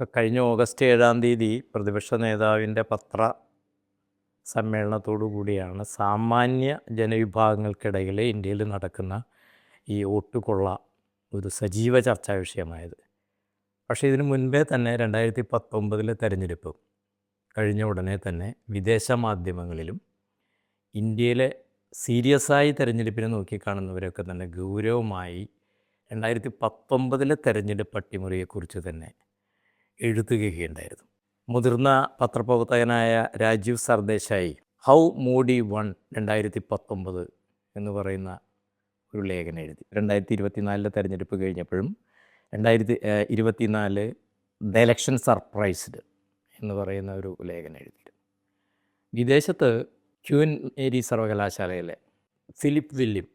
ഇപ്പം കഴിഞ്ഞ ഓഗസ്റ്റ് ഏഴാം തീയതി പ്രതിപക്ഷ നേതാവിന്റെ പത്ര സമ്മേളനത്തോടു കൂടിയാണ് സാമാന്യ ജനവിഭാഗങ്ങൾക്കിടയിൽ ഇന്ത്യയിൽ നടക്കുന്ന ഈ ഓട്ടുകൊള്ള ഒരു സജീവ ചർച്ചാ വിഷയമായത്. പക്ഷേ ഇതിനു മുൻപേ തന്നെ രണ്ടായിരത്തി പത്തൊമ്പതിലെ തെരഞ്ഞെടുപ്പ് കഴിഞ്ഞ ഉടനെ തന്നെ വിദേശ മാധ്യമങ്ങളിലും ഇന്ത്യയിലെ സീരിയസ് ആയി തെരഞ്ഞെടുപ്പിനെ നോക്കിക്കാണുന്നവരൊക്കെ തന്നെ ഗൗരവമായി രണ്ടായിരത്തി പത്തൊമ്പതിലെ തെരഞ്ഞെടുപ്പ് അട്ടിമറിയെക്കുറിച്ച് തന്നെ എഴുതുകയുണ്ടായിരുന്നു. മുതിർന്ന പത്രപ്രവർത്തകനായ രാജീവ് സർദേശായി ഹൗ മോഡി വൺ രണ്ടായിരത്തി പത്തൊമ്പത് എന്ന് പറയുന്ന ഒരു ലേഖനം എഴുതി. രണ്ടായിരത്തി ഇരുപത്തിനാലിലെ തെരഞ്ഞെടുപ്പ് കഴിഞ്ഞപ്പോഴും രണ്ടായിരത്തി ഇരുപത്തിനാല് ദ എലക്ഷൻ സർപ്രൈസ്ഡ് എന്ന് പറയുന്ന ഒരു ലേഖനം എഴുതിയിരുന്നു വിദേശത്ത് ക്യൂൻ മേരി സർവകലാശാലയിലെ ഫിലിപ്പ് വില്യം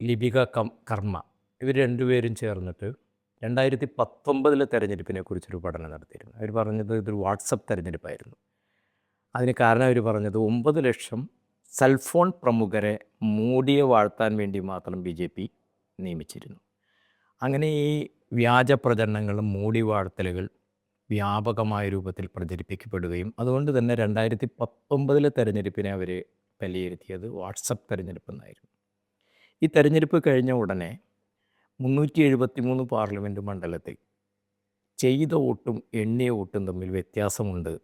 ലിപിക കം കർമ്മ ഇവർ രണ്ടുപേരും ചേർന്നിട്ട് രണ്ടായിരത്തി പത്തൊമ്പതിലെ തെരഞ്ഞെടുപ്പിനെ കുറിച്ചൊരു പഠനം നടത്തിയിരുന്നു. അവർ പറഞ്ഞത് ഇതൊരു വാട്സപ്പ് തെരഞ്ഞെടുപ്പായിരുന്നു. അതിന് കാരണം അവർ പറഞ്ഞത് ഒമ്പത് ലക്ഷം സെൽഫോൺ പ്രമുഖരെ മോഡിയെ വാഴ്ത്താൻ വേണ്ടി മാത്രം ബി ജെ പി നിയമിച്ചിരുന്നു. അങ്ങനെ ഈ വ്യാജ പ്രചരണങ്ങളും മോഡി വാഴ്ത്തലുകൾ വ്യാപകമായ രൂപത്തിൽ പ്രചരിപ്പിക്കപ്പെടുകയും അതുകൊണ്ട് തന്നെ രണ്ടായിരത്തി പത്തൊമ്പതിലെ തെരഞ്ഞെടുപ്പിനെ അവർ വിലയിരുത്തിയത് വാട്സപ്പ് തെരഞ്ഞെടുപ്പ് എന്നായിരുന്നു ഈ തെരഞ്ഞെടുപ്പ് കഴിഞ്ഞ ഉടനെ മുന്നൂറ്റി എഴുപത്തി മൂന്ന് പാർലമെന്റ് മണ്ഡലത്തിൽ ചെയ്ത വോട്ടും എണ്ണിയ വോട്ടും തമ്മിൽ വ്യത്യാസമുണ്ട്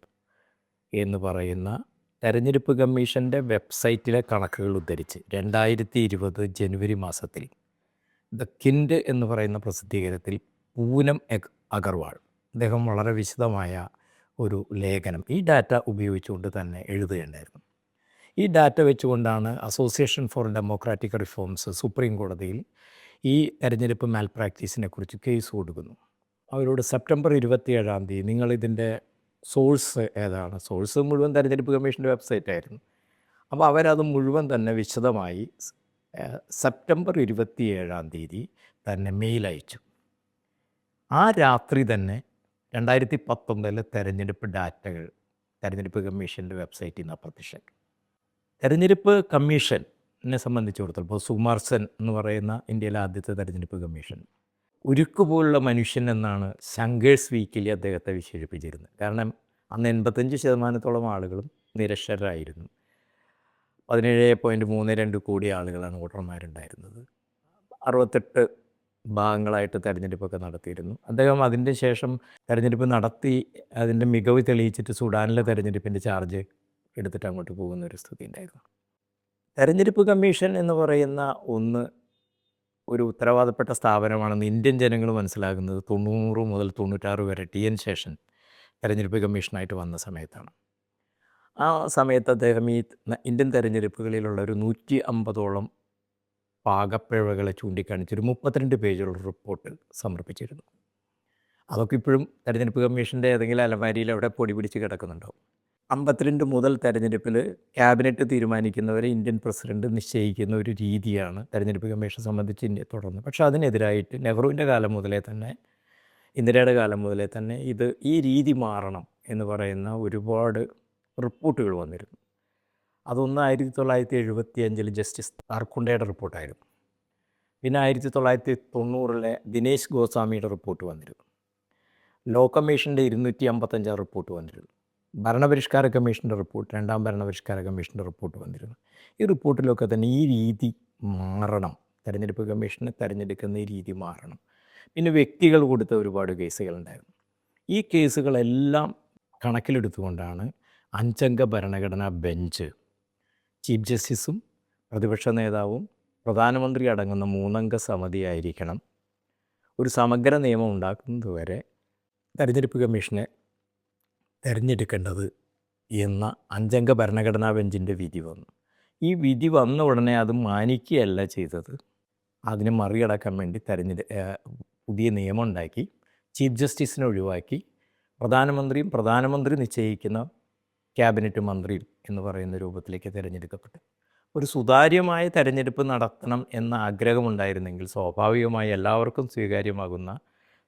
എന്ന് പറയുന്ന തെരഞ്ഞെടുപ്പ് കമ്മീഷന്റെ വെബ്സൈറ്റിലെ കണക്കുകൾ ഉദ്ധരിച്ച് രണ്ടായിരത്തി ഇരുപത് ജനുവരി മാസത്തിൽ ദ കിൻഡ് എന്ന് പറയുന്ന പ്രസിദ്ധീകരണത്തിൽ പൂനം അഗർവാൾ അദ്ദേഹം വളരെ വിശദമായ ഒരു ലേഖനം ഈ ഡാറ്റ ഉപയോഗിച്ചുകൊണ്ട് തന്നെ എഴുതുകയുണ്ടായിരുന്നു. ഈ ഡാറ്റ വെച്ചുകൊണ്ടാണ് Association for Democratic Reforms supreme കോടതിയിൽ ഈ തെരഞ്ഞെടുപ്പ് മാൽ പ്രാക്ടീസിനെ കുറിച്ച് കേസ് കൊടുക്കുന്നു. അവരോട് സെപ്റ്റംബർ ഇരുപത്തിയേഴാം തീയതി നിങ്ങളിതിന്റെ സോഴ്സ് ഏതാണ്? സോഴ്സ് മുഴുവൻ തെരഞ്ഞെടുപ്പ് കമ്മീഷന്റെ വെബ്സൈറ്റ് ആയിരുന്നു. അപ്പോൾ അവരത് മുഴുവൻ തന്നെ വിശദമായി സെപ്റ്റംബർ ഇരുപത്തിയേഴാം തീയതി തന്നെ മെയിൽ അയച്ചു. ആ രാത്രി തന്നെ രണ്ടായിരത്തി പത്തൊമ്പതിലെ തെരഞ്ഞെടുപ്പ് ഡാറ്റകൾ തെരഞ്ഞെടുപ്പ് കമ്മീഷന്റെ വെബ്സൈറ്റിൽ നിന്ന് അപ്രത്യക്ഷം തെരഞ്ഞെടുപ്പ് കമ്മീഷനെ സംബന്ധിച്ചിടത്തോളം ഇപ്പോൾ സുകുമാർ സെൻ എന്ന് പറയുന്ന ഇന്ത്യയിലെ ആദ്യത്തെ തെരഞ്ഞെടുപ്പ് കമ്മീഷൻ. ഉരുക്കുപോലുള്ള മനുഷ്യൻ എന്നാണ് ശങ്കേഴ്സ് വീക്കിലി അദ്ദേഹത്തെ വിശേഷിപ്പിച്ചിരുന്നത്. കാരണം അന്ന് എൺപത്തഞ്ച് ശതമാനത്തോളം ആളുകളും നിരക്ഷരായിരുന്നു പതിനേഴ് പോയിന്റ് മൂന്ന് രണ്ട് കോടി ആളുകളാണ് വോട്ടർമാരുണ്ടായിരുന്നത്. അറുപത്തെട്ട് ഭാഗങ്ങളായിട്ട് തെരഞ്ഞെടുപ്പൊക്കെ നടത്തിയിരുന്നു. അദ്ദേഹം അതിന്റെ ശേഷം തെരഞ്ഞെടുപ്പ് നടത്തി അതിന്റെ മികവ് തെളിയിച്ചിട്ട് സുഡാനിലെ തെരഞ്ഞെടുപ്പിന്റെ ചാർജ് എടുത്തിട്ട് അങ്ങോട്ട് പോകുന്ന ഒരു സ്ഥിതി ഉണ്ടായിരുന്നു. തെരഞ്ഞെടുപ്പ് കമ്മീഷൻ എന്ന് പറയുന്ന ഒന്ന് ഒരു ഉത്തരവാദപ്പെട്ട സ്ഥാപനമാണെന്ന് ഇന്ത്യൻ ജനങ്ങൾ മനസ്സിലാക്കുന്നത് തൊണ്ണൂറ് മുതൽ തൊണ്ണൂറ്റാറ് വരെ ടി എൻ ശേഷൻ തെരഞ്ഞെടുപ്പ് കമ്മീഷനായിട്ട് വന്ന സമയത്താണ്. ആ സമയത്ത് അദ്ദേഹം ഈ ഇന്ത്യൻ തെരഞ്ഞെടുപ്പുകളിലുള്ള ഒരു നൂറ്റി അമ്പതോളം പാകപ്പിഴവുകളെ ചൂണ്ടിക്കാണിച്ചൊരു മുപ്പത്തിരണ്ട് പേജുള്ള റിപ്പോർട്ട് സമർപ്പിച്ചിരുന്നു. അതൊക്കെ ഇപ്പോഴും തെരഞ്ഞെടുപ്പ് കമ്മീഷന്റെ ഏതെങ്കിലും അലമാരിയിൽ അവിടെ പൊടി പിടിച്ച് കിടക്കുന്നുണ്ടാവും. അമ്പത്തിരണ്ട് മുതൽ തെരഞ്ഞെടുപ്പിൽ ക്യാബിനറ്റ് തീരുമാനിക്കുന്നവരെ ഇന്ത്യൻ പ്രസിഡന്റ് നിശ്ചയിക്കുന്ന ഒരു രീതിയാണ് തെരഞ്ഞെടുപ്പ് കമ്മീഷൻ സംബന്ധിച്ച് ഇന്ത്യ തുടർന്ന്. പക്ഷേ അതിനെതിരായിട്ട് നെഹ്റുവിന്റെ കാലം മുതലേ തന്നെ ഇന്ദിരയുടെ കാലം മുതലേ തന്നെ ഇത് ഈ രീതി മാറണം എന്ന് പറയുന്ന ഒരുപാട് റിപ്പോർട്ടുകൾ വന്നിരുന്നു. അതൊന്ന് ആയിരത്തി തൊള്ളായിരത്തി എഴുപത്തി അഞ്ചിൽ ജസ്റ്റിസ് താർക്കുണ്ടയുടെ റിപ്പോർട്ടായിരുന്നു. പിന്നെ ആയിരത്തി തൊള്ളായിരത്തി തൊണ്ണൂറിലെ ദിനേശ് ഗോസ്വാമിയുടെ റിപ്പോർട്ട് വന്നിരുന്നു. ലോ കമ്മീഷന്റെ ഇരുന്നൂറ്റി അമ്പത്തഞ്ചാം റിപ്പോർട്ട് വന്നിരുന്നു. ഭരണപരിഷ്കാര കമ്മീഷന്റെ റിപ്പോർട്ട് രണ്ടാം ഭരണപരിഷ്കാര കമ്മീഷന്റെ റിപ്പോർട്ട് വന്നിരുന്നു. ഈ റിപ്പോർട്ടിലൊക്കെ തന്നെ ഈ രീതി മാറണം. തെരഞ്ഞെടുപ്പ് കമ്മീഷനെ തിരഞ്ഞെടുക്കുന്ന ഈ രീതി മാറണം. പിന്നെ വ്യക്തികൾ കൊടുത്ത ഒരുപാട് കേസുകളുണ്ടായിരുന്നു. ഈ കേസുകളെല്ലാം കണക്കിലെടുത്തുകൊണ്ടാണ് അഞ്ചംഗ ഭരണഘടനാ ബെഞ്ച് ചീഫ് ജസ്റ്റിസും പ്രതിപക്ഷ നേതാവും പ്രധാനമന്ത്രി അടങ്ങുന്ന മൂന്നംഗ സമിതിയായിരിക്കണം. ഒരു സമഗ്ര നിയമം ഉണ്ടാക്കുന്നതുവരെ തെരഞ്ഞെടുപ്പ് കമ്മീഷനെ തിരഞ്ഞെടുക്കേണ്ടത് എന്ന അഞ്ചംഗ ഭരണഘടനാ ബെഞ്ചിന്റെ വിധി വന്നു. ഈ വിധി വന്ന ഉടനെ അത് മാനിക്കുകയല്ല ചെയ്തത്. അതിനെ മറികടക്കാൻ വേണ്ടി തെരഞ്ഞെടു പുതിയ നിയമം ഉണ്ടാക്കി ചീഫ് ജസ്റ്റിസിനെ ഒഴിവാക്കി പ്രധാനമന്ത്രിയും പ്രധാനമന്ത്രി നിശ്ചയിക്കുന്ന ക്യാബിനറ്റ് മന്ത്രി എന്ന് പറയുന്ന രൂപത്തിലേക്ക് തിരഞ്ഞെടുക്കപ്പെട്ടു. ഒരു സുതാര്യമായ തെരഞ്ഞെടുപ്പ് നടത്തണം എന്ന ആഗ്രഹമുണ്ടായിരുന്നെങ്കിൽ സ്വാഭാവികമായി എല്ലാവർക്കും സ്വീകാര്യമാകുന്ന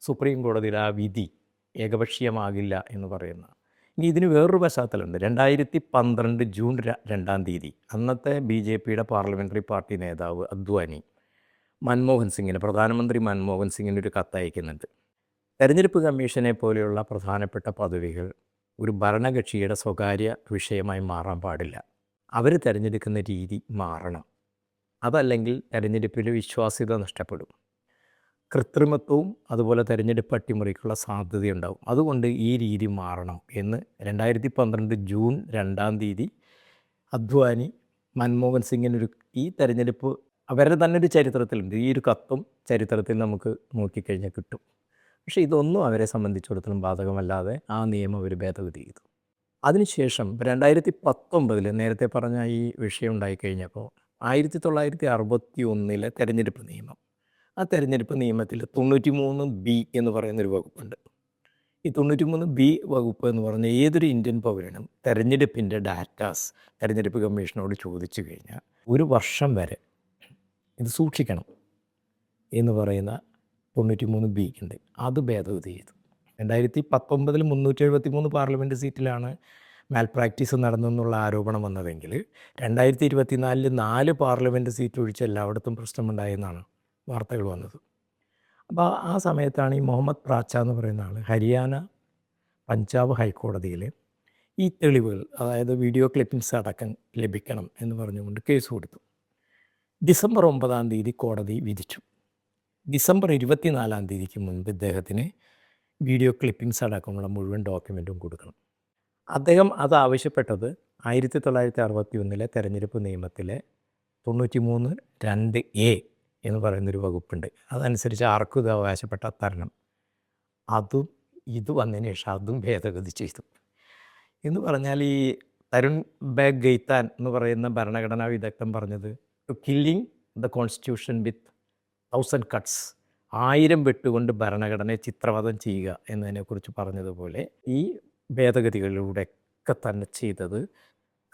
സുപ്രീം കോടതിയുടെ ആ വിധി ഏകപക്ഷീയമാകില്ല എന്ന് പറയുന്ന ഇനി ഇതിന് വേറൊരു പശ്ചാത്തലമുണ്ട്. രണ്ടായിരത്തി പന്ത്രണ്ട് ജൂൺ രണ്ടാം തീയതി. അന്നത്തെ ബി ജെ പിയുടെ പാർലമെന്ററി പാർട്ടി നേതാവ് അദ്വാനി മൻമോഹൻ സിംഗിന് പ്രധാനമന്ത്രി മൻമോഹൻ സിംഗിന് ഒരു കത്തയക്കുന്നുണ്ട് തെരഞ്ഞെടുപ്പ് കമ്മീഷനെ പോലെയുള്ള പ്രധാനപ്പെട്ട പദവികൾ ഒരു ഭരണകക്ഷിയുടെ സ്വകാര്യ വിഷയമായി മാറാൻ പാടില്ല. അവർ തിരഞ്ഞെടുക്കുന്ന രീതി മാറണം. അതല്ലെങ്കിൽ തെരഞ്ഞെടുപ്പിൽ വിശ്വാസ്യത നഷ്ടപ്പെടും. കൃത്രിമത്വവും അതുപോലെ തെരഞ്ഞെടുപ്പ് അട്ടിമറിക്കുള്ള സാധ്യതയുണ്ടാവും. അതുകൊണ്ട് ഈ രീതി മാറണം എന്ന് രണ്ടായിരത്തി പന്ത്രണ്ട് ജൂൺ രണ്ടാം തീയതി അദ്വാനി മൻമോഹൻ സിംഗിനൊരു ഈ തെരഞ്ഞെടുപ്പ് അവരുടെ തന്നെ ഒരു ചരിത്രത്തിലുണ്ട്. ഈ ഒരു കത്തും ചരിത്രത്തിൽ നമുക്ക് നോക്കിക്കഴിഞ്ഞാൽ കിട്ടും. പക്ഷേ ഇതൊന്നും അവരെ സംബന്ധിച്ചിടത്തോളം ബാധകമല്ലാതെ ആ നിയമം അവർ ഭേദഗതി ചെയ്തു. അതിനുശേഷം രണ്ടായിരത്തി പത്തൊമ്പതിൽ നേരത്തെ പറഞ്ഞ ഈ വിഷയം ഉണ്ടായിക്കഴിഞ്ഞപ്പോൾ ആയിരത്തി തൊള്ളായിരത്തി അറുപത്തി ഒന്നിലെ തെരഞ്ഞെടുപ്പ് നിയമം ആ തെരഞ്ഞെടുപ്പ് നിയമത്തിൽ തൊണ്ണൂറ്റി മൂന്ന് ബി എന്ന് പറയുന്നൊരു വകുപ്പുണ്ട്. ഈ തൊണ്ണൂറ്റി മൂന്ന് ബി വകുപ്പ് എന്ന് പറഞ്ഞ ഏതൊരു ഇന്ത്യൻ പൗരനും തെരഞ്ഞെടുപ്പിന്റെ ഡാറ്റാസ് തെരഞ്ഞെടുപ്പ് കമ്മീഷനോട് ചോദിച്ചു കഴിഞ്ഞാൽ ഒരു വർഷം വരെ ഇത് സൂക്ഷിക്കണം എന്ന് പറയുന്ന തൊണ്ണൂറ്റി മൂന്ന് ബി ഉണ്ട് അത് ഭേദഗതി ചെയ്തു. രണ്ടായിരത്തി പത്തൊമ്പതിൽ മുന്നൂറ്റി എഴുപത്തി മൂന്ന് പാർലമെന്റ് സീറ്റിലാണ് മാൽ പ്രാക്ടീസ് നടന്നെന്നുള്ള ആരോപണം വന്നതെങ്കിൽ രണ്ടായിരത്തി ഇരുപത്തിനാലിൽ നാല് പാർലമെന്റ് സീറ്റ് ഒഴിച്ച് എല്ലായിടത്തും പ്രശ്നമുണ്ടായെന്നാണ് വാർത്തകൾ വന്നത്. അപ്പോൾ ആ സമയത്താണ് ഈ മുഹമ്മദ് പ്രാച്ച എന്ന് പറയുന്ന ആൾ ഹരിയാന പഞ്ചാബ് ഹൈക്കോടതിയിൽ ഈ തെളിവുകൾ അതായത് വീഡിയോ ക്ലിപ്പിംഗ്സ് അടക്കം ലഭിക്കണം എന്ന് പറഞ്ഞുകൊണ്ട് കേസ് കൊടുത്തു. ഡിസംബർ ഒമ്പതാം തീയതി കോടതി വിധിച്ചു. ഡിസംബർ ഇരുപത്തിനാലാം തീയതിക്ക് മുൻപ് ഇദ്ദേഹത്തിന് വീഡിയോ ക്ലിപ്പിംഗ്സ് അടക്കമുള്ള മുഴുവൻ ഡോക്യുമെന്റും കൊടുക്കണം. അദ്ദേഹം അത് ആവശ്യപ്പെട്ടത് ആയിരത്തി തൊള്ളായിരത്തി അറുപത്തി ഒന്നിലെ തെരഞ്ഞെടുപ്പ് നിയമത്തിലെ തൊണ്ണൂറ്റി മൂന്ന് രണ്ട് എ എന്ന് പറയുന്നൊരു വകുപ്പുണ്ട്. അതനുസരിച്ച് ആർക്കും ഇത് അവകാശപ്പെട്ട തരണം. അതും ഇത് വന്നതിന് ശേഷം അതും ഭേദഗതി ചെയ്തു. എന്ന് പറഞ്ഞാൽ ഈ തരുൺ ബേഗ് ഗെയ്ത്താൻ എന്ന് പറയുന്ന ഭരണഘടനാ വിദഗ്ധൻ പറഞ്ഞത് killing the constitution with thousand cuts ആയിരം വെട്ടുകൊണ്ട് ഭരണഘടനയെ ചിത്രവധം ചെയ്യുക എന്നതിനെക്കുറിച്ച് പറഞ്ഞതുപോലെ ഈ ഭേദഗതികളിലൂടെയൊക്കെ തന്നെ ചെയ്തത്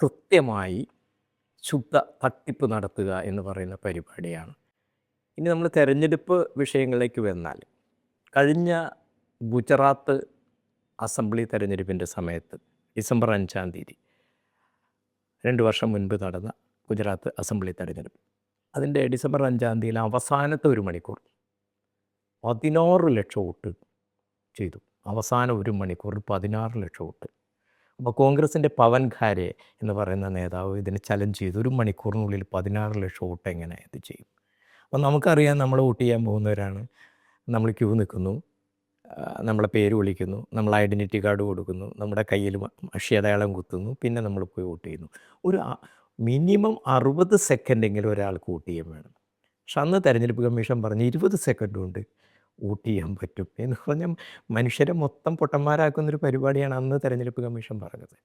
കൃത്യമായി ശുദ്ധ തട്ടിപ്പ് നടത്തുക എന്ന് പറയുന്ന പരിപാടിയാണ്. ഇനി നമ്മൾ തെരഞ്ഞെടുപ്പ് വിഷയങ്ങളിലേക്ക് വന്നാൽ കഴിഞ്ഞ ഗുജറാത്ത് അസംബ്ലി തെരഞ്ഞെടുപ്പിന്റെ സമയത്ത് ഡിസംബർ അഞ്ചാം തീയതി രണ്ട് വർഷം മുൻപ് നടന്ന ഗുജറാത്ത് അസംബ്ലി തെരഞ്ഞെടുപ്പ്. അതിന്റെ ഡിസംബർ അഞ്ചാം തീയതി അവസാനത്തെ ഒരു മണിക്കൂർ പതിനാറ് ലക്ഷം വോട്ട് ചെയ്തു. അവസാന ഒരു മണിക്കൂറിൽ പതിനാറ് ലക്ഷം വോട്ട്. അപ്പോൾ കോൺഗ്രസിന്റെ പവൻ ഖാരെ എന്ന് പറയുന്ന നേതാവ് ഇതിനെ ചലഞ്ച് ചെയ്തു. ഒരു മണിക്കൂറിനുള്ളിൽ പതിനാറ് ലക്ഷം വോട്ട് എങ്ങനെ ഇത് ചെയ്യും? അപ്പോൾ നമുക്കറിയാം നമ്മൾ വോട്ട് ചെയ്യാൻ പോകുന്നവരാണ്. നമ്മൾ ക്യൂ നിൽക്കുന്നു. നമ്മളെ പേര് വിളിക്കുന്നു. നമ്മൾ ഐഡന്റിറ്റി കാർഡ് കൊടുക്കുന്നു. നമ്മുടെ കയ്യിൽ അക്ഷയതയാളം കുത്തുന്നു. പിന്നെ നമ്മൾ പോയി വോട്ട് ചെയ്യുന്നു. ഒരു മിനിമം അറുപത് സെക്കൻഡെങ്കിലും ഒരാൾക്ക് വോട്ട് ചെയ്യാൻ വേണം. പക്ഷെ അന്ന് തെരഞ്ഞെടുപ്പ് കമ്മീഷൻ പറഞ്ഞ് ഇരുപത് സെക്കൻഡ് കൊണ്ട് വോട്ട് ചെയ്യാൻ പറ്റും. എന്ന് പറഞ്ഞാൽ മനുഷ്യരെ മൊത്തം പൊട്ടന്മാരാക്കുന്നൊരു പരിപാടിയാണ് അന്ന് തെരഞ്ഞെടുപ്പ് കമ്മീഷൻ പറഞ്ഞത്.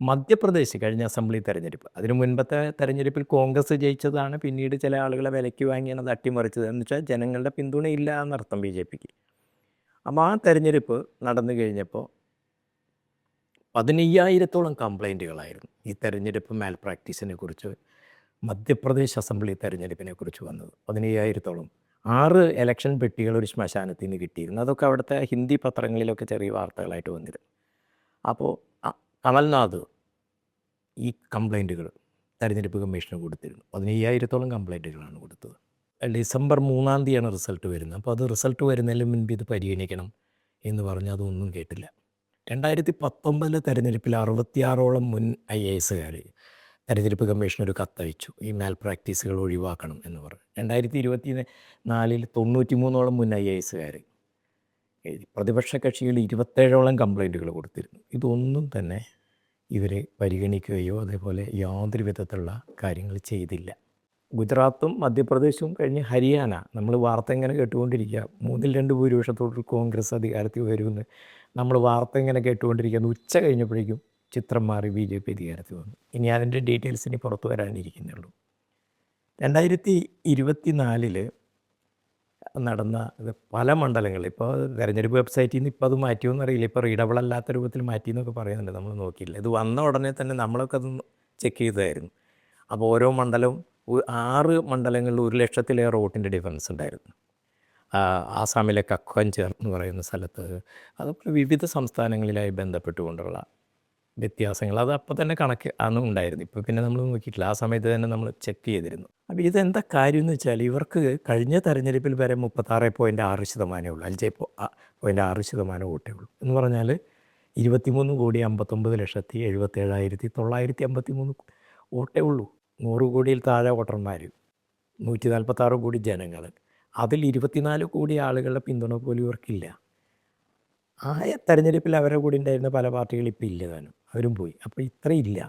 മധ്യപ്രദേശ് കഴിഞ്ഞ അസംബ്ലി തെരഞ്ഞെടുപ്പ്. അതിനു മുൻപത്തെ തെരഞ്ഞെടുപ്പിൽ കോൺഗ്രസ് ജയിച്ചതാണ്. പിന്നീട് ചില ആളുകളെ വിലയ്ക്ക് വാങ്ങിയാണ് അട്ടിമറിച്ചത്. എന്ന് വെച്ചാൽ ജനങ്ങളുടെ പിന്തുണയില്ല എന്നർത്ഥം ബി ജെ പിക്ക്. അപ്പോൾ ആ തെരഞ്ഞെടുപ്പ് നടന്നു കഴിഞ്ഞപ്പോൾ പതിനയ്യായിരത്തോളം കംപ്ലൈന്റുകളായിരുന്നു ഈ തെരഞ്ഞെടുപ്പ് മാൽ പ്രാക്ടീസിനെ കുറിച്ച് മധ്യപ്രദേശ് അസംബ്ലി തെരഞ്ഞെടുപ്പിനെ കുറിച്ച് വന്നത്. പതിനയ്യായിരത്തോളം. ആറ് ഇലക്ഷൻ പെട്ടികൾ ഒരു ശ്മശാനത്തിൽ നിന്ന് കിട്ടിയിരുന്നു. അതൊക്കെ അവിടുത്തെ ഹിന്ദി പത്രങ്ങളിലൊക്കെ ചെറിയ വാർത്തകളായിട്ട് വന്നിരുന്നു. അപ്പോൾ കമൽനാഥ് ഈ കംപ്ലൈന്റുകൾ തെരഞ്ഞെടുപ്പ് കമ്മീഷന് കൊടുത്തിരുന്നു. പതിനയ്യായിരത്തോളം കംപ്ലൈന്റുകളാണ് കൊടുത്തത്. ഡിസംബർ മൂന്നാം തീയതിയാണ് റിസൾട്ട് വരുന്നത്. അപ്പോൾ അത് റിസൾട്ട് വരുന്നതിന് മുൻപ് ഇത് പരിഗണിക്കണം എന്ന് പറഞ്ഞ് അതൊന്നും കേട്ടില്ല. രണ്ടായിരത്തി പത്തൊമ്പതിലെ തെരഞ്ഞെടുപ്പിൽ അറുപത്തിയാറോളം മുൻ ഐ എ എസുകാർ തെരഞ്ഞെടുപ്പ് കമ്മീഷൻ ഒരു കത്തയച്ചു ഈ മാൽ പ്രാക്ടീസുകൾ ഒഴിവാക്കണം എന്ന് പറഞ്ഞു. രണ്ടായിരത്തി ഇരുപത്തി നാലിൽ തൊണ്ണൂറ്റി മൂന്നോളം മുൻ ഐ എ എസുകാർ പ്രതിപക്ഷ കക്ഷികൾ ഇരുപത്തേഴോളം കംപ്ലൈന്റുകൾ കൊടുത്തിരുന്നു. ഇതൊന്നും തന്നെ ഇവർ പരിഗണിക്കുകയോ അതേപോലെ യാതൊരു വിധത്തിലുള്ള കാര്യങ്ങൾ ചെയ്തില്ല. ഗുജറാത്തും മധ്യപ്രദേശും കഴിഞ്ഞ് ഹരിയാന. നമ്മൾ വാർത്ത ഇങ്ങനെ കേട്ടുകൊണ്ടിരിക്കുക. മൂന്നിൽ രണ്ട് ഭൂരിപക്ഷത്തോട് കോൺഗ്രസ് അധികാരത്തിൽ വരുമെന്ന് നമ്മൾ വാർത്ത ഇങ്ങനെ കേട്ടുകൊണ്ടിരിക്കുന്നു. ഉച്ച കഴിഞ്ഞപ്പോഴേക്കും ചിത്രം മാറി ബി ജെ പി അധികാരത്തിൽ വന്നു. ഇനി അതിന്റെ ഡീറ്റെയിൽസ് ഇനി പുറത്തു വരാനിരിക്കുന്നുള്ളൂ. രണ്ടായിരത്തി ഇരുപത്തി നടന്ന ഇത് പല മണ്ഡലങ്ങളിൽ. ഇപ്പോൾ തെരഞ്ഞെടുപ്പ് വെബ്സൈറ്റിൽ നിന്ന് ഇപ്പോൾ അത് മാറ്റിയെന്ന് അറിയില്ല. ഇപ്പോൾ റീഡബിൾ അല്ലാത്ത രൂപത്തിൽ മാറ്റി എന്നൊക്കെ പറയുന്നുണ്ട്. നമ്മൾ നോക്കിയില്ല. ഇത് വന്ന ഉടനെ തന്നെ നമ്മളൊക്കെ അത് ചെക്ക് ചെയ്തായിരുന്നു. അപ്പോൾ ഓരോ മണ്ഡലവും ആറ് മണ്ഡലങ്ങളിൽ ഒരു ലക്ഷത്തിലേറെ വോട്ടിന്റെ ഡിഫറൻസ് ഉണ്ടായിരുന്നു. ആസാമിലെ കക്വഞ്ചർ എന്ന് പറയുന്ന സ്ഥലത്ത്. അതുപോലെ വിവിധ സംസ്ഥാനങ്ങളിലായി ബന്ധപ്പെട്ടുകൊണ്ടുള്ള വ്യത്യാസങ്ങൾ. അത് അപ്പോൾ തന്നെ കണക്ക് അന്നും ഉണ്ടായിരുന്നു. ഇപ്പോൾ പിന്നെ നമ്മൾ നോക്കിയിട്ടില്ല. ആ സമയത്ത് തന്നെ നമ്മൾ ചെക്ക് ചെയ്തിരുന്നു. അപ്പോൾ ഇതെന്താ കാര്യം എന്ന് വെച്ചാൽ ഇവർക്ക് കഴിഞ്ഞ തെരഞ്ഞെടുപ്പിൽ വരെ മുപ്പത്താറ് പോയിന്റ് ആറ് ശതമാനമേ ഉള്ളൂ. അഞ്ച് പോയിന്റ് ആറ് ശതമാനം വോട്ടേ ഉള്ളൂ. എന്ന് പറഞ്ഞാൽ ഇരുപത്തിമൂന്ന് കോടി അമ്പത്തൊമ്പത് ലക്ഷത്തി എഴുപത്തേഴായിരത്തി തൊള്ളായിരത്തി അമ്പത്തി മൂന്ന് വോട്ടേ ഉള്ളൂ. നൂറ് കോടിയിൽ താഴെ വോട്ടർമാർ നൂറ്റി നാൽപ്പത്താറ് കോടി ജനങ്ങൾ അതിൽ ഇരുപത്തിനാല് കോടി ആളുകളുടെ പിന്തുണ പോലും ഇവർക്കില്ല. ആ തെരഞ്ഞെടുപ്പിൽ അവരുടെ കൂടെ ഉണ്ടായിരുന്ന പല പാർട്ടികളും ഇപ്പോൾ ഇല്ല താനും. അവരും പോയി. അപ്പോൾ ഇത്രയില്ല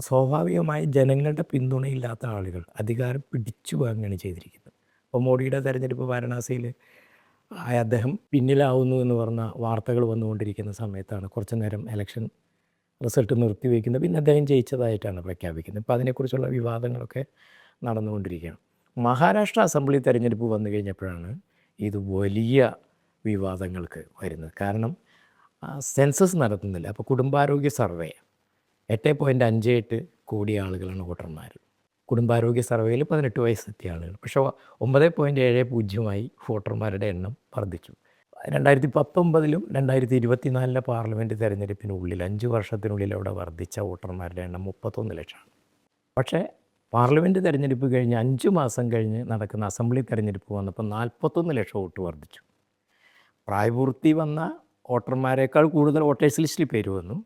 സ്വാഭാവികമായി ജനങ്ങളുടെ പിന്തുണയില്ലാത്ത ആളുകൾ അധികാരം പിടിച്ചു വാങ്ങുകയാണ് ചെയ്തിരിക്കുന്നത്. അപ്പോൾ മോഡിയുടെ തെരഞ്ഞെടുപ്പ് വാരണാസിയിൽ അദ്ദേഹം പിന്നിലാവുന്നു എന്ന് പറഞ്ഞ വാർത്തകൾ വന്നുകൊണ്ടിരിക്കുന്ന സമയത്താണ് കുറച്ച് നേരം ഇലക്ഷൻ റിസൾട്ട് നിർത്തിവെക്കുന്നത്. പിന്നെ അദ്ദേഹം ജയിച്ചതായിട്ടാണ് പ്രഖ്യാപിക്കുന്നത്. ഇപ്പോൾ അതിനെക്കുറിച്ചുള്ള വിവാദങ്ങളൊക്കെ നടന്നുകൊണ്ടിരിക്കുകയാണ്. മഹാരാഷ്ട്ര അസംബ്ലി തെരഞ്ഞെടുപ്പ് വന്നു കഴിഞ്ഞപ്പോഴാണ് ഇത് വലിയ വിവാദങ്ങൾക്ക് വരുന്നത്. കാരണം സെൻസസ് നടത്തുന്നില്ല. അപ്പോൾ കുടുംബാരോഗ്യ സർവേ എട്ട് പോയിന്റ് അഞ്ച് എട്ട് കോടി ആളുകളാണ് വോട്ടർമാർ കുടുംബാരോഗ്യ സർവേയിൽ പതിനെട്ട് വയസ്സെത്തിയ ആളുകൾ. പക്ഷേ ഒമ്പത് പോയിന്റ് ഏഴ് പൂജ്യമായി വോട്ടർമാരുടെ എണ്ണം വർദ്ധിച്ചു. രണ്ടായിരത്തി പത്തൊമ്പതിലും രണ്ടായിരത്തി ഇരുപത്തിനാലിലെ പാർലമെന്റ് തെരഞ്ഞെടുപ്പിനുള്ളിൽ അഞ്ച് വർഷത്തിനുള്ളിൽ അവിടെ വർദ്ധിച്ച വോട്ടർമാരുടെ എണ്ണം മുപ്പത്തൊന്ന് ലക്ഷമാണ്. പക്ഷേ പാർലമെന്റ് തെരഞ്ഞെടുപ്പ് കഴിഞ്ഞ് അഞ്ച് മാസം കഴിഞ്ഞ് നടക്കുന്ന അസംബ്ലി തെരഞ്ഞെടുപ്പ് വന്നപ്പോൾ നാൽപ്പത്തൊന്ന് ലക്ഷം വോട്ട് വർദ്ധിച്ചു. പ്രായപൂർത്തി വന്ന വോട്ടർമാരെക്കാൾ കൂടുതൽ വോട്ടേഴ്സ് ലിസ്റ്റിൽ പേര് വന്നു.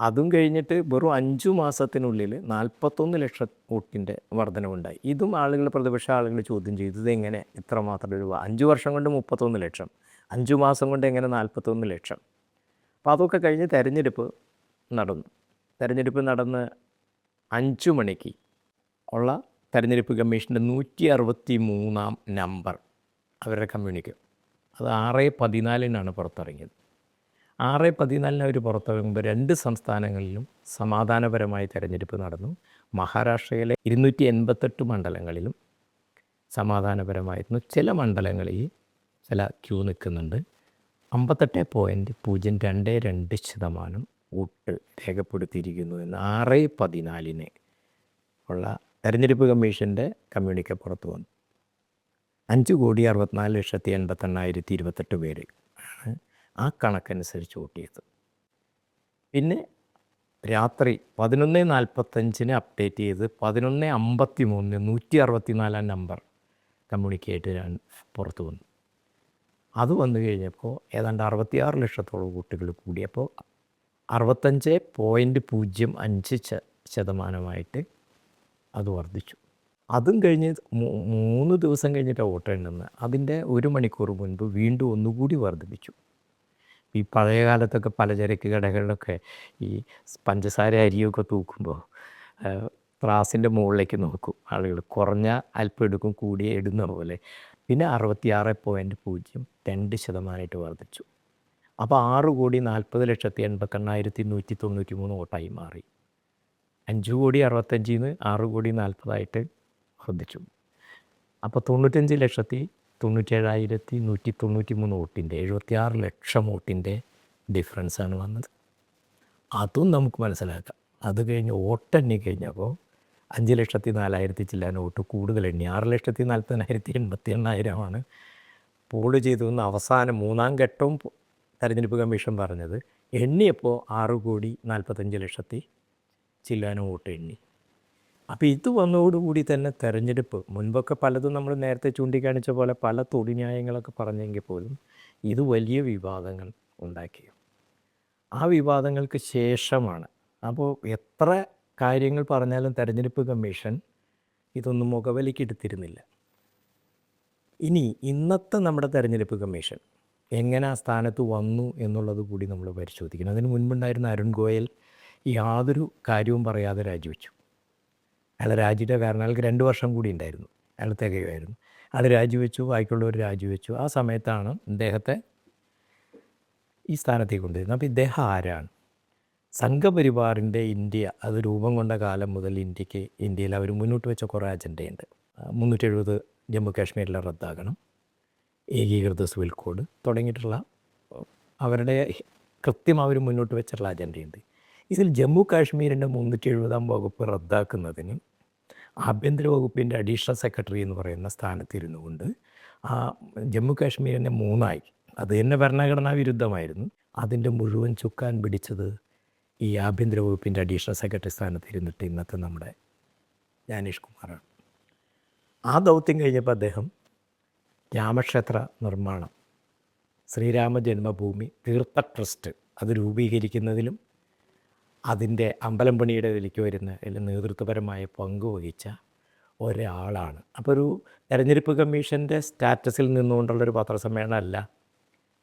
അതും കഴിഞ്ഞിട്ട് വെറും അഞ്ചു മാസത്തിനുള്ളിൽ നാൽപ്പത്തൊന്ന് ലക്ഷം വോട്ടിന്റെ വർധനവുണ്ടായി. ഇതും ആളുകൾ പ്രതിപക്ഷ ആളുകൾ ചോദ്യം ചെയ്തു ഇതെങ്ങനെ ഇത്രമാത്രം രൂപ? അഞ്ച് വർഷം കൊണ്ട് മുപ്പത്തൊന്ന് ലക്ഷം അഞ്ചു മാസം കൊണ്ട് എങ്ങനെ നാൽപ്പത്തൊന്ന് ലക്ഷം? അപ്പോൾ അതൊക്കെ കഴിഞ്ഞ് തെരഞ്ഞെടുപ്പ് നടന്നു. തെരഞ്ഞെടുപ്പ് നടന്ന് അഞ്ചു മണിക്ക് ഉള്ള തെരഞ്ഞെടുപ്പ് കമ്മീഷന്റെ നൂറ്റി അറുപത്തി മൂന്നാം നമ്പർ അവരുടെ കമ്മ്യൂണിക്ക്. അത് ആറ് പതിനാലിനാണ് പുറത്തിറങ്ങിയത്. ആറ് പതിനാലിന് അവർ പുറത്തിറങ്ങുമ്പോൾ രണ്ട് സംസ്ഥാനങ്ങളിലും സമാധാനപരമായ തിരഞ്ഞെടുപ്പ് നടന്നു. മഹാരാഷ്ട്രയിലെ ഇരുന്നൂറ്റി എൺപത്തെട്ട് മണ്ഡലങ്ങളിലും സമാധാനപരമായിരുന്നു. ചില മണ്ഡലങ്ങളിൽ ചില ക്യൂ നിൽക്കുന്നുണ്ട്. അമ്പത്തെട്ട് പോയിന്റ് പൂജ്യം രണ്ട് രണ്ട് ശതമാനം വോട്ട് രേഖപ്പെടുത്തിയിരിക്കുന്നു എന്ന് ആറ് പതിനാലിന് ഉള്ള തെരഞ്ഞെടുപ്പ് കമ്മീഷന്റെ കമ്മ്യൂണിക്ക പുറത്തു വന്നു. അഞ്ച് കോടി അറുപത്തിനാല് ലക്ഷത്തി എൺപത്തെണ്ണായിരത്തി ഇരുപത്തെട്ട് പേര് ആണ് ആ കണക്കനുസരിച്ച് വോട്ട് ചെയ്തത്. പിന്നെ രാത്രി പതിനൊന്ന് നാൽപ്പത്തഞ്ചിന് അപ്ഡേറ്റ് ചെയ്ത് പതിനൊന്ന് അമ്പത്തി മൂന്നിന് നൂറ്റി അറുപത്തിനാലാം നമ്പർ കമ്മ്യൂണിക്കേറ്റ് പുറത്തു വന്നു. അത് വന്നു കഴിഞ്ഞപ്പോൾ ഏതാണ്ട് അറുപത്തിയാറ് ലക്ഷത്തോളം കുട്ടികൾ കൂടിയപ്പോൾ അറുപത്തഞ്ച് പോയിന്റ് പൂജ്യം അഞ്ച് ശതമാനമായിട്ട് അത് വർദ്ധിച്ചു. അതും കഴിഞ്ഞ് മൂന്ന് ദിവസം കഴിഞ്ഞിട്ട് വോട്ട് എണ്ണുന്നത് അതിന്റെ ഒരു മണിക്കൂർ മുൻപ് വീണ്ടും ഒന്നുകൂടി വർദ്ധിപ്പിച്ചു. ഈ പഴയ കാലത്തൊക്കെ പലചരക്ക് കടകളിലൊക്കെ ഈ പഞ്ചസാര അരിയൊക്കെ തൂക്കുമ്പോൾ ത്രാസിന്റെ മുകളിലേക്ക് നോക്കും ആളുകൾ. കുറഞ്ഞ അല്പം എടുക്കും കൂടിയ ഇടുന്ന പോലെ. പിന്നെ അറുപത്തിയാറ് പോയിന്റ് പൂജ്യം രണ്ട് ശതമാനമായിട്ട് വർദ്ധിച്ചു. അപ്പോൾ ആറ് കോടി നാൽപ്പത് ലക്ഷത്തി എൺപത്തെണ്ണായിരത്തി നൂറ്റി തൊണ്ണൂറ്റി മൂന്ന് വോട്ടായി മാറി. അഞ്ച് കോടി അറുപത്തഞ്ചിൽ നിന്ന് ആറ് കോടി നാൽപ്പതായിട്ട് വർദ്ധിച്ചു അപ്പോൾ തൊണ്ണൂറ്റഞ്ച് ലക്ഷത്തി തൊണ്ണൂറ്റേഴായിരത്തി നൂറ്റി തൊണ്ണൂറ്റി മൂന്ന് വോട്ടിന്റെ എഴുപത്തിയാറ് ലക്ഷം വോട്ടിന്റെ ഡിഫറൻസാണ് വന്നത്. അതും നമുക്ക് മനസ്സിലാക്കാം. അത് കഴിഞ്ഞ് വോട്ടെണ്ണി കഴിഞ്ഞപ്പോൾ അഞ്ച് ലക്ഷത്തി നാലായിരത്തി ചില്ലാൻ വോട്ട് കൂടുതൽ എണ്ണി. ആറ് ലക്ഷത്തി നാൽപ്പതിനായിരത്തി എൺപത്തി എണ്ണായിരമാണ് പോൾ ചെയ്തതെന്ന് അവസാനം മൂന്നാം ഘട്ടവും തെരഞ്ഞെടുപ്പ് കമ്മീഷൻ പറഞ്ഞത് എണ്ണിയപ്പോൾ ആറ് കോടി നാൽപ്പത്തഞ്ച് ലക്ഷത്തി ചില്ലാനും വോട്ട് എണ്ണി. അപ്പോൾ ഇത് വന്നതോടുകൂടി തന്നെ തെരഞ്ഞെടുപ്പ് മുൻപൊക്കെ പലതും നമ്മൾ നേരത്തെ ചൂണ്ടിക്കാണിച്ച പോലെ പല തൊടിന്യായങ്ങളൊക്കെ പറഞ്ഞെങ്കിൽ പോലും ഇത് വലിയ വിവാദങ്ങൾ ഉണ്ടാക്കി. ആ വിവാദങ്ങൾക്ക് ശേഷമാണ്. അപ്പോൾ എത്ര കാര്യങ്ങൾ പറഞ്ഞാലും തെരഞ്ഞെടുപ്പ് കമ്മീഷൻ ഇതൊന്നും മുഖവലിക്കെടുത്തിരുന്നില്ല ഇനി ഇന്നത്തെ നമ്മുടെ തെരഞ്ഞെടുപ്പ് കമ്മീഷൻ എങ്ങനെ ആ സ്ഥാനത്ത് വന്നു എന്നുള്ളത് കൂടി നമ്മൾ പരിശോധിക്കണം. അതിന് മുൻപുണ്ടായിരുന്ന അരുൺ ഗോയൽ യാതൊരു കാര്യവും പറയാതെ രാജിവെച്ചു. അയാൾ രാജിയുടെ കാരണം അയാൾക്ക് രണ്ട് വർഷം കൂടി ഉണ്ടായിരുന്നു. അയാൾ തികയുമായിരുന്നു. അയാൾ രാജിവെച്ചു ബാക്കിയുള്ളവർ രാജിവെച്ചു. ആ സമയത്താണ് ഇദ്ദേഹത്തെ ഈ സ്ഥാനത്തേക്ക് കൊണ്ടുവരുന്നത്. അപ്പോൾ ഇദ്ദേഹം ആരാണ്? സംഘപരിവാറിന്റെ ഇന്ത്യ അത് രൂപം കൊണ്ട കാലം മുതൽ ഇന്ത്യയ്ക്ക് ഇന്ത്യയിൽ അവർ മുന്നോട്ട് വെച്ച കുറേ അജണ്ടയുണ്ട്. മുന്നൂറ്റി എഴുപത് ജമ്മു കാശ്മീരിലെ റദ്ദാക്കണം ഏകീകൃത സിവിൽ കോഡ് തുടങ്ങിയിട്ടുള്ള അവരുടെ കൃത്യം അവർ മുന്നോട്ട് വെച്ചിട്ടുള്ള അജണ്ടയുണ്ട്. ഇതിൽ ജമ്മു കാശ്മീരിന്റെ മുന്നൂറ്റി എഴുപതാം വകുപ്പ് റദ്ദാക്കുന്നതിന് ആഭ്യന്തര വകുപ്പിന്റെ അഡീഷണൽ സെക്രട്ടറി എന്ന് പറയുന്ന സ്ഥാനത്തിരുന്നു കൊണ്ട് ആ ജമ്മു കാശ്മീരിനെ മൂന്നായി. അത് തന്നെ ഭരണഘടനാ വിരുദ്ധമായിരുന്നു. അതിന്റെ മുഴുവൻ ചുക്കാൻ പിടിച്ചത് ഈ ആഭ്യന്തര വകുപ്പിന്റെ അഡീഷണൽ സെക്രട്ടറി സ്ഥാനത്ത് ഇരുന്നിട്ട് ഇന്നത്തെ നമ്മുടെ ജ്ഞാനേഷ് കുമാറാണ്. ആ ദൗത്യം കഴിഞ്ഞപ്പോൾ അദ്ദേഹം രാമക്ഷേത്ര നിർമ്മാണം ശ്രീരാമ ജന്മഭൂമി തീർത്ഥ ട്രസ്റ്റ് അത് രൂപീകരിക്കുന്നതിലും അതിന്റെ അമ്പലം പണിയുടെ ഇതിലേക്ക് വരുന്ന നേതൃത്വപരമായ പങ്ക് വഹിച്ച ഒരാളാണ്. അപ്പോൾ ഒരു തെരഞ്ഞെടുപ്പ് കമ്മീഷന്റെ സ്റ്റാറ്റസിൽ നിന്നുകൊണ്ടുള്ളൊരു പത്രസമ്മേളനമല്ല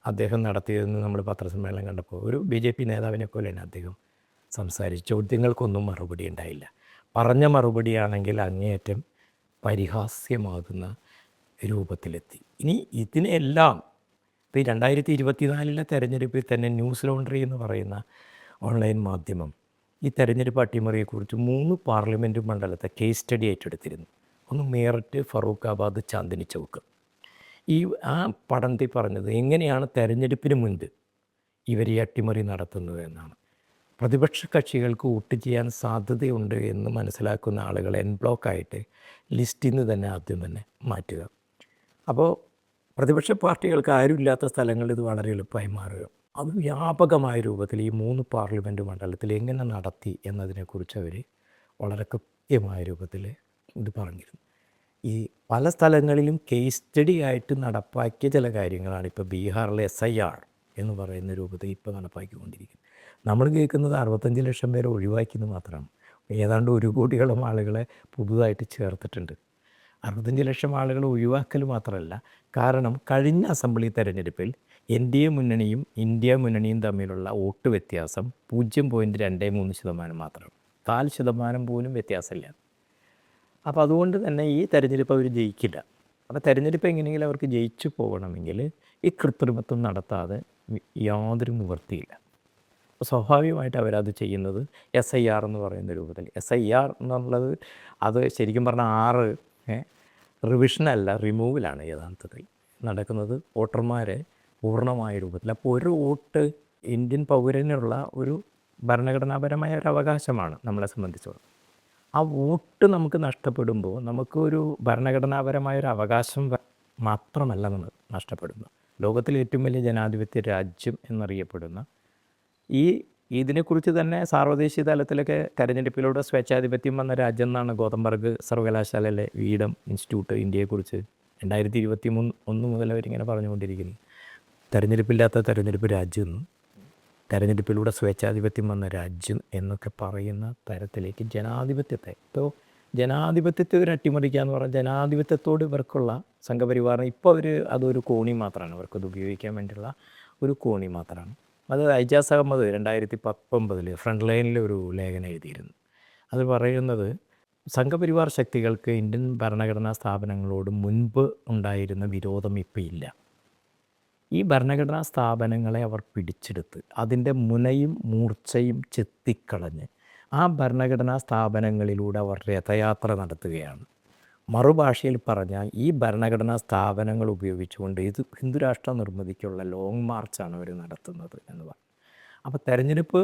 അദ്ദേഹം നടത്തിയതെന്ന് നമ്മൾ പത്രസമ്മേളനം കണ്ടപ്പോൾ. ഒരു ബി ജെ പി നേതാവിനെ പോലെയാണ് അദ്ദേഹം സംസാരിച്ച് ചോദ്യങ്ങൾക്കൊന്നും മറുപടി ഉണ്ടായില്ല. പറഞ്ഞ മറുപടിയാണെങ്കിൽ അങ്ങേയറ്റം പരിഹാസ്യമാകുന്ന രൂപത്തിലെത്തി. ഇനി ഇതിനെല്ലാം ഇപ്പോൾ ഈ രണ്ടായിരത്തി ഇരുപത്തിനാലിലെ തെരഞ്ഞെടുപ്പിൽ തന്നെ ന്യൂസ് ലോണ്ടറി എന്ന് പറയുന്ന ഓൺലൈൻ മാധ്യമം. ഈ തെരഞ്ഞെടുപ്പ് അട്ടിമറിയെക്കുറിച്ച് മൂന്ന് പാർലമെന്റ് മണ്ഡലത്തെ കേസ് സ്റ്റഡി ഏറ്റെടുത്തിരുന്നു. ഒന്ന് മീററ്റ് ഫറൂഖാബാദ് ചാന്ദിനി ചൗക്ക്. ഈ ആ പഠനത്തിൽ പറഞ്ഞത് എങ്ങനെയാണ് തെരഞ്ഞെടുപ്പിന് മുൻപ് ഇവർ ഈ അട്ടിമറി നടത്തുന്നത് എന്നാണ്. പ്രതിപക്ഷ കക്ഷികൾക്ക് വോട്ട് ചെയ്യാൻ സാധ്യതയുണ്ട് എന്ന് മനസ്സിലാക്കുന്ന ആളുകൾ എൻ ബ്ലോക്കായിട്ട് ലിസ്റ്റിൽ നിന്ന് തന്നെ ആദ്യം തന്നെ മാറ്റുക. അപ്പോൾ പ്രതിപക്ഷ പാർട്ടികൾക്ക് ആരുമില്ലാത്ത സ്ഥലങ്ങളിൽ ഇത് വളരെ എളുപ്പമായി മാറുക. അത് വ്യാപകമായ രൂപത്തിൽ ഈ മൂന്ന് പാർലമെന്റ് മണ്ഡലത്തിൽ എങ്ങനെ നടത്തി എന്നതിനെക്കുറിച്ച് അവർ വളരെ കൃത്യമായ രൂപത്തിൽ ഇത് പറഞ്ഞിരുന്നു. ഈ പല സ്ഥലങ്ങളിലും കേസ് സ്റ്റഡി ആയിട്ട് നടപ്പാക്കിയ ചില കാര്യങ്ങളാണ് ഇപ്പോൾ ബീഹാറിലെ എസ് ഐ ആർ എന്ന് പറയുന്ന രൂപത്തിൽ ഇപ്പോൾ നടപ്പാക്കിക്കൊണ്ടിരിക്കുന്നത്. നമ്മൾ കേൾക്കുന്നത് അറുപത്തഞ്ച് ലക്ഷം പേരെ ഒഴിവാക്കിയെന്ന് മാത്രമാണ് ഏതാണ്ട് ഒരു കോടിയോളം ആളുകളെ പുതുതായിട്ട് ചേർത്തിട്ടുണ്ട്. അറുപത്തഞ്ച് ലക്ഷം ആളുകൾ ഒഴിവാക്കൽ മാത്രമല്ല കാരണം കഴിഞ്ഞ അസംബ്ലി തെരഞ്ഞെടുപ്പിൽ എൻ ഡി എ മുന്നണിയും ഇന്ത്യ മുന്നണിയും തമ്മിലുള്ള വോട്ട് വ്യത്യാസം പൂജ്യം പോയിന്റ് രണ്ട് മൂന്ന് ശതമാനം മാത്രം. കാൽ ശതമാനം പോലും വ്യത്യാസമില്ല. അപ്പോൾ അതുകൊണ്ട് തന്നെ ഈ തെരഞ്ഞെടുപ്പ് അവർ ജയിക്കില്ല. അപ്പോൾ തെരഞ്ഞെടുപ്പ് എങ്ങനെയെങ്കിലും അവർക്ക് ജയിച്ചു പോകണമെങ്കിൽ ഈ കൃത്രിമത്വം നടത്താതെ യാതൊരു നിവൃത്തിയില്ല. അപ്പോൾ സ്വാഭാവികമായിട്ട് അവരത് ചെയ്യുന്നത് എസ് ഐ ആർ എന്ന് പറയുന്ന രൂപത്തിൽ. എസ് ഐ ആർ എന്നുള്ളത് അത് ശരിക്കും പറഞ്ഞാൽ ആറ് റിവിഷനല്ല റിമൂവലാണ് യഥാർത്ഥത്തിൽ നടക്കുന്നത്. വോട്ടർമാരെ പൂർണമായ രൂപത്തിൽ. അപ്പോൾ ഒരു വോട്ട് ഇന്ത്യൻ പൗരനുള്ള ഒരു ഭരണഘടനാപരമായ ഒരു അവകാശമാണ് നമ്മളെ സംബന്ധിച്ചോളം. ആ വോട്ട് നമുക്ക് നഷ്ടപ്പെടുമ്പോൾ നമുക്കൊരു ഭരണഘടനാപരമായ ഒരു അവകാശം മാത്രമല്ല നമ്മൾ നഷ്ടപ്പെടുന്നത്. ലോകത്തിലെ ഏറ്റവും വലിയ ജനാധിപത്യ രാജ്യം എന്നറിയപ്പെടുന്ന ഈ ഇതിനെക്കുറിച്ച് തന്നെ സാർവദേശീയ തലത്തിലൊക്കെ തെരഞ്ഞെടുപ്പിലൂടെ സ്വേച്ഛാധിപത്യം വന്ന രാജ്യം എന്നാണ് ഗോതമ്പർഗ് സർവകലാശാലയിലെ വീഡം ഇൻസ്റ്റിറ്റ്യൂട്ട് ഇന്ത്യയെക്കുറിച്ച് രണ്ടായിരത്തി ഇരുപത്തി മൂന്ന് ഒന്ന് മുതൽ അവരിങ്ങനെ പറഞ്ഞുകൊണ്ടിരിക്കുന്നത്. തെരഞ്ഞെടുപ്പില്ലാത്ത തെരഞ്ഞെടുപ്പ് രാജ്യം തെരഞ്ഞെടുപ്പിലൂടെ സ്വേച്ഛാധിപത്യം വന്ന രാജ്യം എന്നൊക്കെ പറയുന്ന തരത്തിലേക്ക് ജനാധിപത്യത്തെ. ഇപ്പോൾ ജനാധിപത്യത്തെ ഒരു അട്ടിമറിക്കുക എന്ന് പറഞ്ഞാൽ ജനാധിപത്യത്തോട് ഇവർക്കുള്ള സംഘപരിവാറിന് ഇപ്പോൾ അവർ അതൊരു കോണി മാത്രമാണ്. അവർക്കത് ഉപയോഗിക്കാൻ വേണ്ടിയുള്ള ഒരു കോണി മാത്രമാണ്. അത് ഐജാസ് അഹമ്മദ് രണ്ടായിരത്തി പത്തൊമ്പതിൽ ഫ്രണ്ട് ലൈനിൽ ഒരു ലേഖനം എഴുതിയിരുന്നു. അത് പറയുന്നത് സംഘപരിവാർ ശക്തികൾക്ക് ഇന്ത്യൻ ഭരണഘടനാ സ്ഥാപനങ്ങളോട് മുൻപ് ഉണ്ടായിരുന്ന വിരോധം ഇപ്പോൾ ഇല്ല. ഈ ഭരണഘടനാ സ്ഥാപനങ്ങളെ അവർ പിടിച്ചെടുത്ത് അതിന്റെ മുനയും മൂർച്ചയും ചെത്തിക്കളഞ്ഞ് ആ ഭരണഘടനാ സ്ഥാപനങ്ങളിലൂടെ അവർ രഥയാത്ര നടത്തുകയാണ്. മറുഭാഷയിൽ പറഞ്ഞാൽ ഈ ഭരണഘടനാ സ്ഥാപനങ്ങൾ ഉപയോഗിച്ചുകൊണ്ട് ഇത് ഹിന്ദുരാഷ്ട്ര നിർമ്മിതിക്കുള്ള ലോങ് മാർച്ചാണ് അവർ നടത്തുന്നത് എന്ന് പറഞ്ഞു അപ്പോൾ തെരഞ്ഞെടുപ്പ്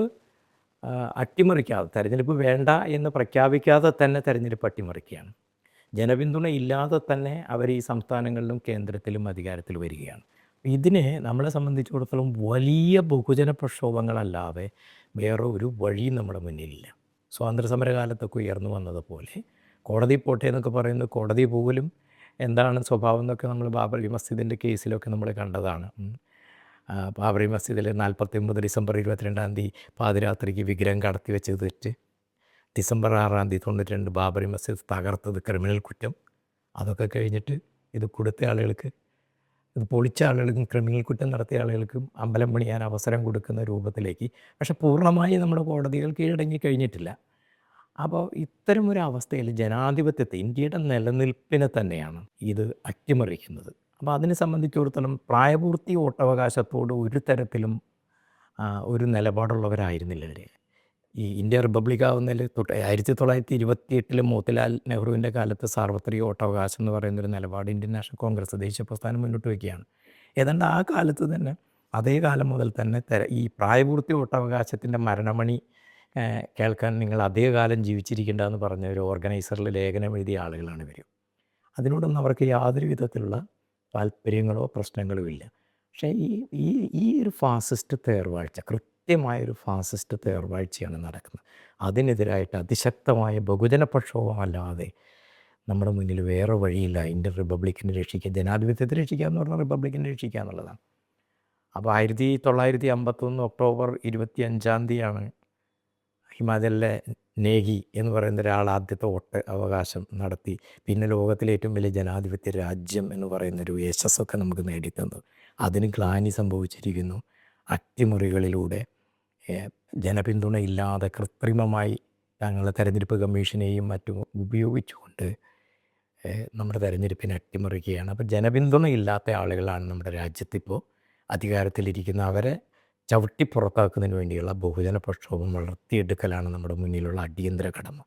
അട്ടിമറിക്കാതെ തെരഞ്ഞെടുപ്പ് വേണ്ട എന്ന് പ്രഖ്യാപിക്കാതെ തന്നെ തെരഞ്ഞെടുപ്പ് അട്ടിമറിക്കുകയാണ്. ജനപിന്തുണ ഇല്ലാതെ തന്നെ അവർ ഈ സംസ്ഥാനങ്ങളിലും കേന്ദ്രത്തിലും അധികാരത്തിൽ വരികയാണ്. ഇതിനെ നമ്മളെ സംബന്ധിച്ചിടത്തോളം വലിയ ബഹുജന പ്രക്ഷോഭങ്ങളല്ലാതെ വേറെ ഒരു വഴിയും നമ്മുടെ മുന്നിലില്ല. സ്വാതന്ത്ര്യ സമരകാലത്തൊക്കെ ഉയർന്നു വന്നതുപോലെ കോടതി പോട്ടെ എന്നൊക്കെ പറയുന്നത് കോടതി പോലും എന്താണ് സ്വഭാവം എന്നൊക്കെ നമ്മൾ ബാബറി മസ്ജിദിന്റെ കേസിലൊക്കെ നമ്മൾ കണ്ടതാണ്. ബാബറി മസ്ജിദിൽ നാൽപ്പത്തി ഒമ്പത് ഡിസംബർ ഇരുപത്തിരണ്ടാം തീയതി പാതിരാത്രിക്ക് വിഗ്രഹം കടത്തി വെച്ചത് തെറ്റ് ഡിസംബർ ആറാം തീയതി തൊണ്ണൂറ്റി രണ്ട് ബാബറി മസ്ജിദ് തകർത്തത് ക്രിമിനൽ കുറ്റം. അതൊക്കെ കഴിഞ്ഞിട്ട് ഇത് കൊടുത്ത ആളുകൾക്ക് ഇത് പൊളിച്ച ആളുകൾക്കും ക്രിമിനൽ കുറ്റം നടത്തിയ ആളുകൾക്കും അമ്പലം പണിയാൻ അവസരം കൊടുക്കുന്ന രൂപത്തിലേക്ക്. പക്ഷെ പൂർണമായി നമ്മുടെ കോടതികൾ കീഴടങ്ങി കഴിഞ്ഞിട്ടില്ല. അപ്പോൾ ഇത്തരം ഒരു അവസ്ഥയിൽ ജനാധിപത്യത്തെ ഇന്ത്യയുടെ നിലനിൽപ്പിനെ തന്നെയാണ് ഇത് അട്ടിമറിക്കുന്നത്. അപ്പോൾ അതിനെ സംബന്ധിച്ചിടത്തോളം പ്രായപൂർത്തി വോട്ടവകാശത്തോട് ഒരു തരത്തിലും ഒരു നിലപാടുള്ളവരായിരുന്നില്ല ഈ ഇന്ത്യ റിപ്പബ്ലിക് ആവുന്നതിൽ തൊട്ട് ആയിരത്തി തൊള്ളായിരത്തി ഇരുപത്തി എട്ടിൽ മോത്തിലാൽ നെഹ്റുവിന്റെ കാലത്ത് സാർവത്രിക വോട്ടവകാശം എന്ന് പറയുന്ന ഒരു നിലപാട് ഇന്ത്യൻ നാഷണൽ കോൺഗ്രസ് ദേശീയ പ്രസ്ഥാനം മുന്നോട്ട് വയ്ക്കുകയാണ്. ഏതാണ്ട് ആ കാലത്ത് തന്നെ അതേ കാലം മുതൽ തന്നെ ഈ പ്രായപൂർത്തി വോട്ടവകാശത്തിന്റെ മരണമണി കേൾക്കാൻ നിങ്ങൾ അതേ കാലം ജീവിച്ചിരിക്കേണ്ടതെന്ന് പറഞ്ഞ ഒരു ഓർഗനൈസറിൽ ലേഖനം എഴുതിയ ആളുകളാണ് ഇവർ അതിനോടൊന്നും അവർക്ക് യാതൊരു വിധത്തിലുള്ള താല്പര്യങ്ങളോ പ്രശ്നങ്ങളോ ഇല്ല. പക്ഷേ ഈ ഈ ഈ ഒരു ഫാസിസ്റ്റ് തേർവാഴ്ച കൃത്യമായൊരു ഫാസിസ്റ്റ് തേർവാഴ്ചയാണ് നടക്കുന്നത്. അതിനെതിരായിട്ട് അതിശക്തമായ ബഹുജന പ്രക്ഷോഭമല്ലാതെ നമ്മുടെ മുന്നിൽ വേറെ വഴിയില്ല. ഇന്ത്യൻ റിപ്പബ്ലിക്കിനെ രക്ഷിക്കുക ജനാധിപത്യത്തെ രക്ഷിക്കുക എന്ന് പറഞ്ഞാൽ റിപ്പബ്ലിക്കിനെ രക്ഷിക്കുക എന്നുള്ളതാണ്. അപ്പോൾ ആയിരത്തി തൊള്ളായിരത്തി അമ്പത്തൊന്ന് ഒക്ടോബർ ഇരുപത്തി അഞ്ചാം തീയതിയാണ് ഹിമാചലിലെ നേഹി എന്ന് പറയുന്ന ഒരാൾ ആദ്യത്തെ വോട്ട് അവകാശം നടത്തി. പിന്നെ ലോകത്തിലെ ഏറ്റവും വലിയ ജനാധിപത്യ രാജ്യം എന്ന് പറയുന്ന ഒരു യശസ്സൊക്കെ നമുക്ക് നേടിത്തന്നു അതിന് ഗ്ലാനി സംഭവിച്ചിരിക്കുന്നു. അട്ടിമറികളിലൂടെ ജനപിന്തുണയില്ലാതെ കൃത്രിമമായി തങ്ങളുടെ തെരഞ്ഞെടുപ്പ് കമ്മീഷനെയും മറ്റും ഉപയോഗിച്ചുകൊണ്ട് നമ്മുടെ തെരഞ്ഞെടുപ്പിനെ അട്ടിമറിക്കുകയാണ്. അപ്പോൾ ജനപിന്തുണ ഇല്ലാത്ത ആളുകളാണ് നമ്മുടെ രാജ്യത്തിപ്പോൾ അധികാരത്തിലിരിക്കുന്ന. അവരെ ചവിട്ടി പുറത്താക്കുന്നതിന് വേണ്ടിയുള്ള ബഹുജന പ്രക്ഷോഭം വളർത്തിയെടുക്കലാണ് നമ്മുടെ മുന്നിലുള്ള അടിയന്തര കടമ.